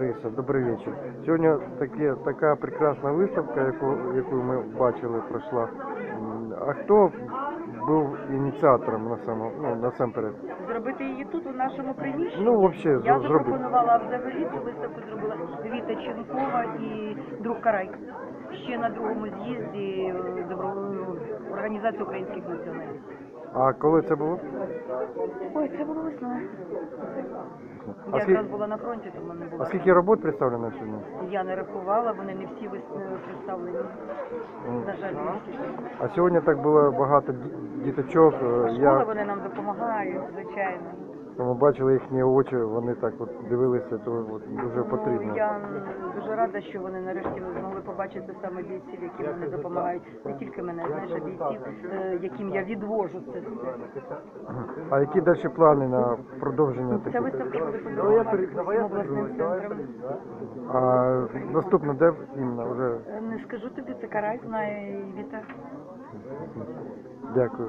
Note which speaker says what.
Speaker 1: Риса, добрий вечір. Сьогодні таке, така прекрасна виставка, яку, яку ми бачили, пройшла. А хто був ініціатором на само, ну, насамперед?
Speaker 2: Зробити її тут, у нашому приміщенні.
Speaker 1: Ну, взагалі,
Speaker 2: Я
Speaker 1: зробити.
Speaker 2: запропонувала взагалі цю виставку зробила Віта Ченкова і друг Карай. Ще на другому з'їзді е, організації українських націоналістів.
Speaker 1: А коли це було?
Speaker 2: Ой, це було весною. Я
Speaker 1: скільки,
Speaker 2: якраз була на фронті, тому не
Speaker 1: а скільки робот представлено сьогодні?
Speaker 2: Я не рахувала, вони не всі вис- представлені. На жаль, не всі.
Speaker 1: А сьогодні так було багато ді- діточок. е,
Speaker 2: Школа
Speaker 1: Я,
Speaker 2: вони нам допомагають, звичайно.
Speaker 1: Ми бачили їхні очі, вони так от дивилися, то от дуже потрібно.
Speaker 2: Ну, я дуже рада, що вони нарешті змогли побачити саме бійців, які вони допомагають. Не тільки мене, знаєш, а бійців, е, яким я відвожу це.
Speaker 1: А які далі плани на продовження
Speaker 2: Ця
Speaker 1: таких?
Speaker 2: виставка буде подорожувати обласним центром.
Speaker 1: А наступно де іменно вже?
Speaker 2: Е, Не скажу тобі, це карай знає і Віта.
Speaker 1: Дякую.